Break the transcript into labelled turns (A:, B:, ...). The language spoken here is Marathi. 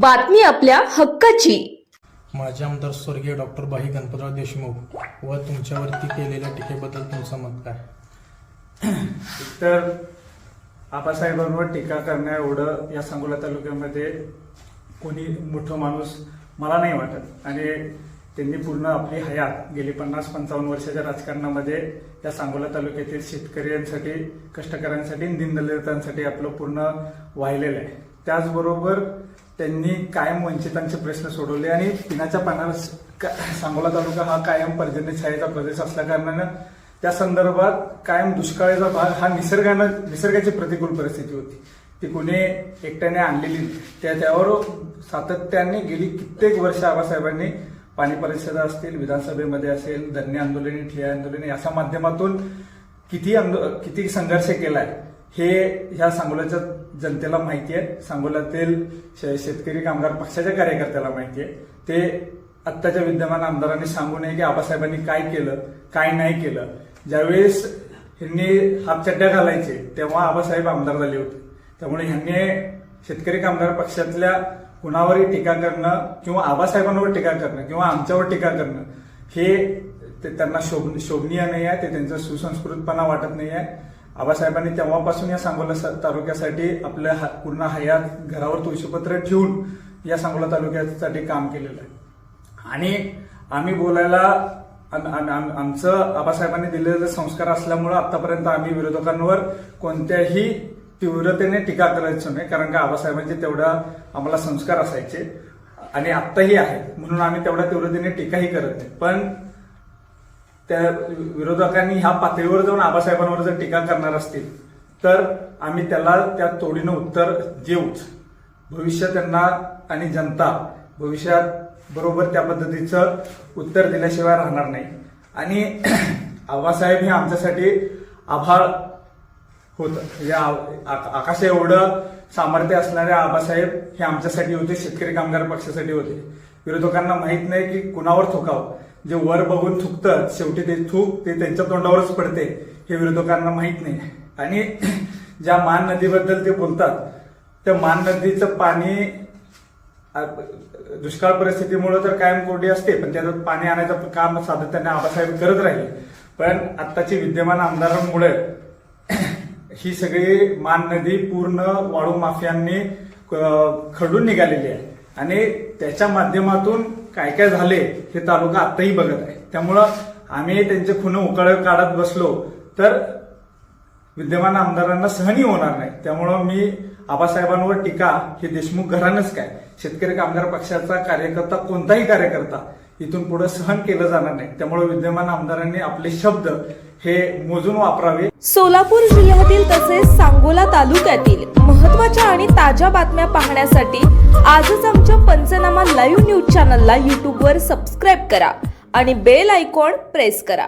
A: बातमी आपल्या हक्काची.
B: माझे आमदार स्वर्गीय डॉक्टर भाई गणपतराव देशमुख व तुमच्यावरती केलेल्या टीकेबद्दल तुमचं मत काय?
C: तर आबासाहेबांवर टीका करण्या एवढं या सांगोला तालुक्यामध्ये कोणी मोठं माणूस मला नाही वाटत. आणि त्यांनी पूर्ण आपली हयात गेली पन्नास पंचावन्न वर्षाच्या राजकारणामध्ये या सांगोला तालुक्यातील शेतकऱ्यांसाठी कष्टकऱ्यांसाठी दीनदलितांसाठी आपलं पूर्ण वाहिलेलं आहे. त्याचबरोबर त्यांनी कायम वंचितांचे प्रश्न सोडवले आणि पिण्याच्या पाण्यावर सांगोला तालुका हा कायम पर्जन्य छायेचा प्रदेश असल्याकारणानं त्या संदर्भात कायम दुष्काळाचा भाग हा निसर्गानं निसर्गाची प्रतिकूल परिस्थिती होती ती कोणी एकट्याने आणलेली नाही. त्या त्यावर सातत्याने गेली कित्येक वर्ष आबासाहेबांनी पाणी परिषदा असतील विधानसभेमध्ये असेल धरणे आंदोलने ठिया आंदोलने अशा माध्यमातून किती आंदो किती संघर्ष केलाय हे ह्या सांगोल्याच्या जनतेला माहिती आहे. सांगोल्यातील शे- शेतकरी कामगार पक्षाच्या कार्यकर्त्याला माहिती आहे. ते आत्ताच्या विद्यमान आमदारांनी सांगू नये की आबासाहेबांनी काय केलं काय नाही केलं. ज्यावेळेस ह्यांनी हातचड्ड्या घालायचे तेव्हा आबासाहेब आमदार झाले होते. त्यामुळे ह्यांनी शेतकरी कामगार पक्षातल्या कुणावरही टीका करणं किंवा आबासाहेबांवर टीका करणं किंवा आमच्यावर टीका करणं हे ते त्यांना शोभ शोभनीय नाही आहे. ते त्यांचा सुसंस्कृतपणा वाटत नाही आहे. आबासाहेबांनी तेव्हापासून या सांगोला तालुक्यासाठी आपल्या हा- पूर्ण हयात घरावर तुळशीपत्र ठेवून या सांगोला तालुक्यासाठी काम केलेलं आहे. आणि आम्ही बोलायला आमचं आबासाहेबांनी दिलेले संस्कार असल्यामुळं आतापर्यंत आम्ही विरोधकांवर कोणत्याही तीव्रतेने टीका करायचो नाही कारण का आबासाहेबांचे तेवढा आम्हाला संस्कार असायचे आणि आत्ताही आहे म्हणून आम्ही तेवढ्या तीव्रतेने टीकाही करत नाही. पण त्या विरोधकांनी ह्या पातळीवर जाऊन आबासाहेबांवर जर टीका करणार असतील तर आम्ही त्याला त्या तोडीनं उत्तर देऊच. भविष्य त्यांना आणि जनता भविष्यात बरोबर त्या पद्धतीचं उत्तर दिल्याशिवाय राहणार नाही. आणि आबासाहेब हे आमच्यासाठी आभाळ होतं या आकाश एवढं सामर्थ्य असणारे आबासाहेब हे आमच्यासाठी होते शेतकरी कामगार पक्षासाठी होते. विरोधकांना माहीत नाही की कुणावर थोकावं. जे वर बघून थुकतं शेवटी ते थूक ते त्यांच्या तोंडावरच पडते हे विरोधकांना माहीत नाही. आणि ज्या मान नदीबद्दल ते बोलतात त्या मान नदीचं पाणी दुष्काळ परिस्थितीमुळे तर कायम कोरडी असते पण त्याचं पाणी आणायचं काम सातत्याने आबासाहेब करत राहिले. पण आत्ताची विद्यमान आमदारांमुळे ही सगळी मान नदी पूर्ण वाळू माफियांनी खडून निघालेली आहे. आणि त्याच्या माध्यमातून काय काय झाले हे तालुका आत्ताही बघत आहे. त्यामुळं आम्ही त्यांचे खुनं उकाळ काढत बसलो तर विद्यमान आमदारांना सहनी होणार नाही. त्यामुळं मी आबासाहेबांवर टीका हे देशमुख घरानंच काय? शेतकरी कामगार पक्षाचा कार्यकर्ता कोणताही कार्यकर्ता इथून पुढे सहन केलं जाणार नाही. त्यामुळे विद्यमान आमदारांनी आपले शब्द हे मोजून वापरावे.
A: सोलापूर जिल्ह्यातील तसेच सांगोला तालुक्यातील महत्त्वाच्या आणि ताज्या बातम्या पाहण्यासाठी आजच आमच्या पंचनामा लाईव्ह न्यूज चॅनलला यूट्यूबवर सबस्क्राईब करा आणि बेल आयकॉन प्रेस करा.